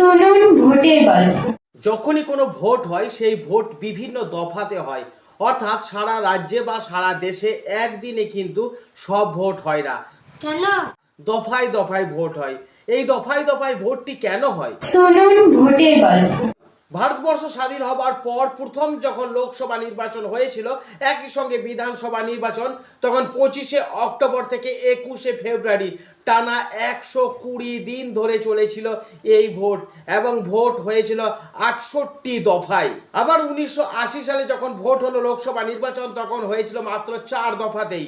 শুনুন ভোটের গল্প। যখনই কোনো ভোট হয় সেই ভোট বিভিন্ন দফাতে হয়। অর্থাৎ সারা রাজ্যে বা সারা দেশে একদিনে কিন্তু সব ভোট হয় না। কেন? দফায় দফায় ভোট হয়। এই দফায় দফায় ভোটটি কেন হয়? শুনুন ভোটের গল্প। ভারতবর্ষ স্বাধীন হবার পর প্রথম যখন লোকসভা নির্বাচন হয়েছিল, একই সঙ্গে বিধানসভা নির্বাচন, তখন পঁচিশে অক্টোবর থেকে একুশে ফেব্রুয়ারি টানা একশো কুড়ি দিন ধরে চলেছিল এই ভোট এবং ভোট হয়েছিল আটষট্টি দফায়। আবার উনিশশো আশি সালে যখন ভোট হলো লোকসভা নির্বাচন, তখন হয়েছিল মাত্র চার দফাতেই।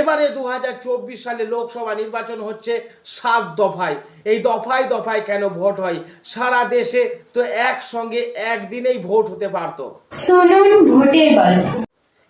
এবারে দু হাজার চব্বিশ সালে লোকসভা নির্বাচন হচ্ছে সাত দফায়। এই দফায় দফায় কেন ভোট হয়? সারা দেশে তো একসঙ্গে একদিনেই ভোট হতে পারতো। শুনুন ভোটের গল্প।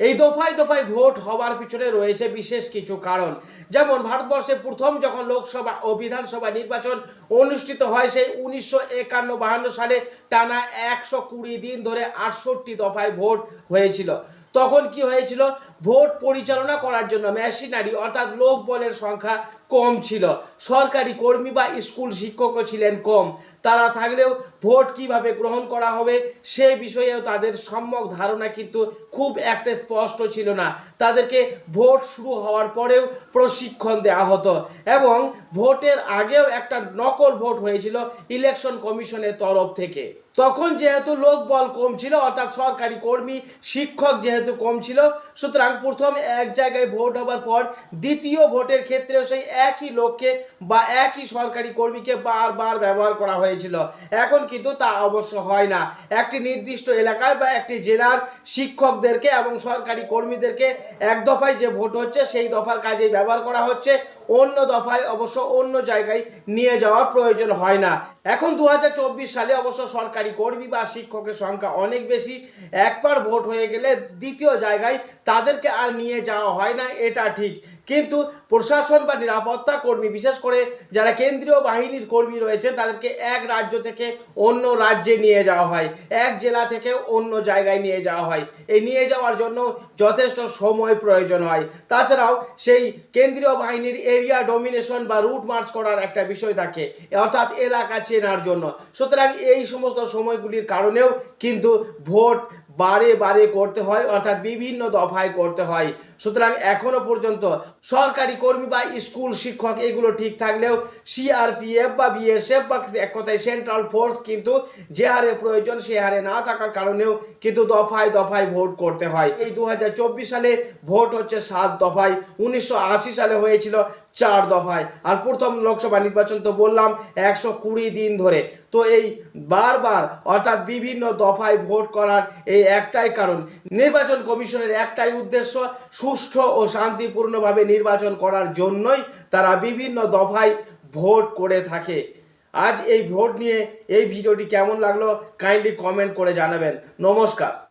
এই দফায় দফায় ভোট হওয়ার পিছনে রয়েছে বিশেষ কিছু কারণ। যেমন ভারতবর্ষে প্রথম যখন লোকসভা ও বিধানসভা নির্বাচন অনুষ্ঠিত হয় সেই উনিশশো একান্ন বাহান্ন সালে টানা একশো কুড়ি দিন ধরে আটষট্টি দফায় ভোট হয়েছিল। তখন কি হয়েছিল? ভোট পরিচালনা করার জন্য মেশিনারি অর্থাৎ লোক বলের সংখ্যা কম ছিল। সরকারি কর্মী বা স্কুল শিক্ষকও ছিলেন কম। তারা থাকলেও ভোট কীভাবে গ্রহণ করা হবে, সে বিষয়েও তাদের সম্যক ধারণা কিন্তু খুব একটা স্পষ্ট ছিল না। তাদেরকে ভোট শুরু হওয়ার পরেও প্রশিক্ষণ দেওয়া হতো এবং ভোটের আগেও একটা নকল ভোট হয়েছিল ইলেকশন কমিশনের তরফ থেকে। তখন যেহেতু লোকবল কম ছিল, অর্থাৎ সরকারি কর্মী, শিক্ষক যেহেতু কম ছিল, সুতরাং প্রথম এক জায়গায় ভোট হবার পর দ্বিতীয় ভোটের ক্ষেত্রেও সেই একই লোককে বা একই সরকারি কর্মীকে বারবার ব্যবহার করা হয়েছিল। এখন কিন্তু তা অবশ্য হয় না। একটি নির্দিষ্ট এলাকায় বা একটি জেলার শিক্ষকদেরকে এবং সরকারি কর্মীদেরকে এক দফায় যে ভোট হচ্ছে, সেই দফার কাজেই ব্যবহার করা হচ্ছে। অন্য দফায় অবশ্য অন্য জায়গায় নিয়ে যাওয়ার প্রয়োজন হয় না। এখন দু হাজার চব্বিশ সালে অবশ্য সরকারি কর্মী বা শিক্ষকের সংখ্যা অনেক বেশি। একবার ভোট হয়ে গেলে দ্বিতীয় জায়গায় তাদেরকে আর নিয়ে যাওয়া হয় না, এটা ঠিক। কিন্তু প্রশাসন বা নিরাপত্তা কর্মী, বিশেষ করে যারা কেন্দ্রীয় বাহিনীর কর্মী রয়েছে, তাদেরকে এক রাজ্য থেকে অন্য রাজ্যে নিয়ে যাওয়া হয়। এক জেলা থেকে অন্য জায়গায় নিয়ে যাওয়া হয়। এই নিয়ে যাওয়ার জন্য যথেষ্ট সময় প্রয়োজন হয়। তাছাড়াও সেই কেন্দ্রীয় বাহিনীর এরিয়া ডমিনেশন বা রুট মার্চ করার একটা বিষয় থাকে, অর্থাৎ এলাকা চেনার জন্য। সুতরাং এই সমস্ত সময়গুলির কারণেও কিন্তু ভোট বারে বারে করতে হয়, অর্থাৎ বিভিন্ন দফায় করতে হয়। সুতরাং এখনও পর্যন্ত সরকারি কর্মী বা স্কুল শিক্ষক এগুলো ঠিক থাকলেও সিআরপিএফ বা বিএসএফ বা এক কথায় সেন্ট্রাল ফোর্স কিন্তু যে হারে প্রয়োজন সে হারে না থাকার কারণেও কিন্তু দফায় দফায় ভোট করতে হয়। এই দু হাজার চব্বিশ সালে ভোট হচ্ছে সাত দফায়, উনিশশো আশি সালে হয়েছিল চার দফায়। আর প্রথম লোকসভা নির্বাচন তো বললাম, একশো কুড়ি দিন ধরে। তো এই বারবার অর্থাৎ বিভিন্ন দফায় ভোট করার এই একটাই কারণ। নির্বাচন কমিশনের একটাই উদ্দেশ্য সুষ্ঠ ও শান্তিপূর্ণভাবে নির্বাচন করার জন্যই তারা বিভিন্ন দফায় ভোট করে থাকে। আজ এই ভোট নিয়ে এই ভিডিওটি কেমন লাগল কাইন্ডলি কমেন্ট করে জানাবেন। নমস্কার।